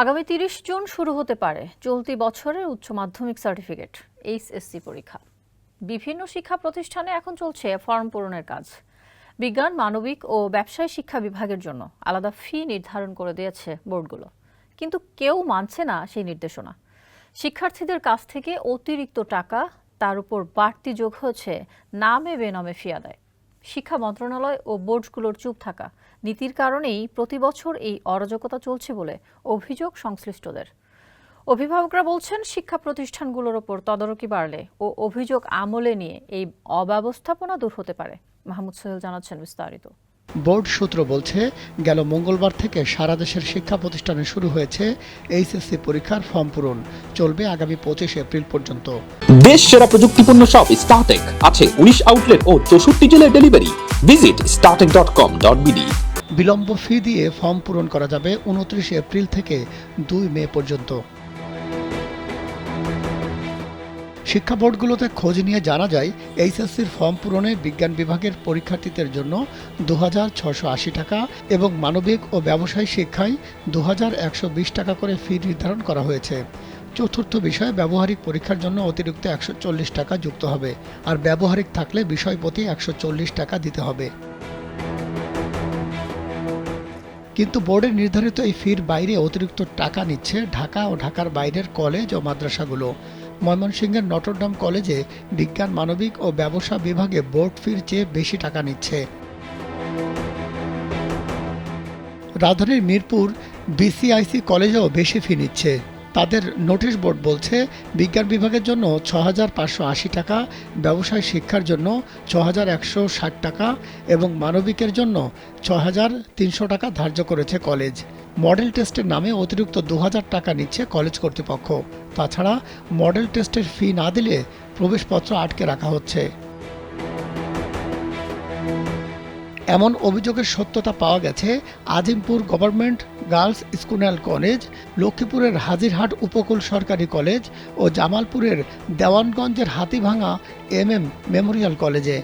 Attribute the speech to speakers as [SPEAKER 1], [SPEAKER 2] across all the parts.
[SPEAKER 1] আগামী তিরিশ জুন শুরু হতে পারে চলতি বছরের উচ্চ মাধ্যমিক সার্টিফিকেট, এইচএসসি পরীক্ষা। বিভিন্ন শিক্ষা প্রতিষ্ঠানে এখন চলছে ফর্ম পূরণের কাজ। বিজ্ঞান, মানবিক ও ব্যবসায় শিক্ষা বিভাগের জন্য আলাদা ফি নির্ধারণ করে দিয়েছে বোর্ডগুলো। কিন্তু কেউ মানছে না সেই নির্দেশনা। শিক্ষার্থীদের কাছ থেকে অতিরিক্ত টাকা, তার উপর বাড়তি যোগ হয়েছে নামে বেনামে ফি আদায়। শিক্ষা মন্ত্রণালয় ও বোর্ডগুলোর চুপ থাকা। নীতির কারণেই প্রতি বছর এই অরাজকতা চলছে বলে অভিযোগ সংশ্লিষ্টদের। অভিভাবকরা বলছেন, শিক্ষা প্রতিষ্ঠানগুলোর ওপর তদারকি বাড়লে ও অভিযোগ আমলে নিয়ে এই অব্যবস্থাপনা দূর হতে পারে। মাহমুদ সোহেল জানাচ্ছেন বিস্তারিত।
[SPEAKER 2] বোর্ড সূত্র বলছে গেল মঙ্গলবার থেকে সারা দেশের শিক্ষা প্রতিষ্ঠানে শুরু হয়েছে এইচএসসি পরীক্ষার ফর্ম পূরণ। চলবে আগামী পঁচিশ এপ্রিল পর্যন্ত।
[SPEAKER 3] দেশ সেরা প্রযুক্তিপূর্ণ সব স্টার্টেক আছে উনিশ আউটলেট ও চৌষট্টি জেলার delivery visit Startech dot com dot BD
[SPEAKER 2] বিলম্ব ফি দিয়ে ফর্ম পূরণ করা যাবে উনত্রিশ এপ্রিল থেকে দুই মে পর্যন্ত। শিক্ষা বোর্ডগুলোতে খোঁজ নিয়ে জানা যায়, এইচএসসির ফর্ম পূরণে বিজ্ঞান বিভাগের পরীক্ষার্থীদের জন্য দু টাকা এবং মানবিক ও ব্যবসায় শিক্ষায় দু হাজার একশো বিশ টাকা করে ফি নির্ধারণ করা হয়েছে। চতুর্থ বিষয়ে, ব্যবহারিক পরীক্ষার জন্য অতিরিক্ত একশো চল্লিশ টাকা যুক্ত হবে আর ব্যবহারিক থাকলে বিষয় প্রতি একশো চল্লিশ টাকা দিতে হবে। কিন্তু বোর্ডের নির্ধারিত এই ফির বাইরে অতিরিক্ত টাকা নিচ্ছে ঢাকা ও ঢাকার বাইরের কলেজ ও মাদ্রাসাগুলো। ময়মনসিংহের নটরডাম কলেজে বিজ্ঞান, মানবিক ও ব্যবসা বিভাগে বোর্ড ফির চেয়ে বেশি টাকা নিচ্ছে। রাজধানীর মিরপুর বিসিআইসি কলেজেও বেশি ফি নিচ্ছে। তাদের নোটিশ বোর্ড বলছে, বিজ্ঞান বিভাগের জন্য ছ হাজার পাঁচশো আশি টাকা, ব্যবসায় শিক্ষার জন্য ছ হাজার একশো ষাট টাকা এবং মানবিকের জন্য ছ হাজার তিনশো টাকা ধার্য করেছে কলেজ। মডেল টেস্টের নামে অতিরিক্ত দু হাজার টাকা নিচ্ছে কলেজ কর্তৃপক্ষ। তাছাড়া মডেল টেস্টের ফি না দিলে প্রবেশপত্র আটকে রাখা হচ্ছে। এমন অভিযোগের সত্যতা পাওয়া গেছে, Azimpur government girls school and college, লক্ষ্মীপুরের হাজিরহাট উপকূল সরকারি কলেজ ও জামালপুরের দেওয়ানগঞ্জের হাতিভাঙা এম এম মেমোরিয়াল কলেজে।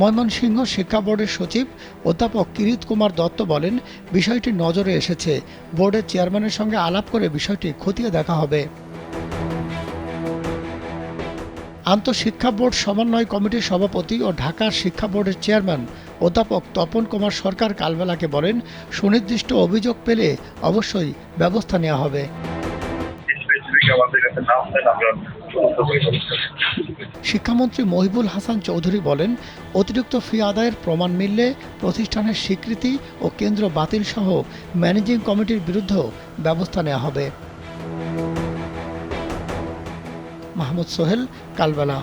[SPEAKER 2] ময়মনসিংহ শিক্ষা বোর্ডের সচিব অধ্যাপক কিরিত কুমার দত্ত বলেন, বিষয়টি নজরে এসেছে। বোর্ডের চেয়ারম্যানের সঙ্গে আলাপ করে বিষয়টি খতিয়ে দেখা হবে। আন্তঃশিক্ষা বোর্ড সমন্বয় কমিটির সভাপতি ও ঢাকার শিক্ষা বোর্ডের চেয়ারম্যান অধ্যাপক তপন কুমার সরকার কালবেলাকে বলেন, সুনির্দিষ্ট অভিযোগ পেলে অবশ্যই ব্যবস্থা নেওয়া হবে। শিক্ষামন্ত্রী মহিবুল হাসান চৌধুরী বলেন, অতিরিক্ত ফি আদায়ের প্রমাণ মিললে প্রতিষ্ঠানের স্বীকৃতি ও কেন্দ্র বাতিল সহ ম্যানেজিং কমিটির বিরুদ্ধেও ব্যবস্থা নেওয়া হবে। মাহমুদ সোহেল, কালবেলা।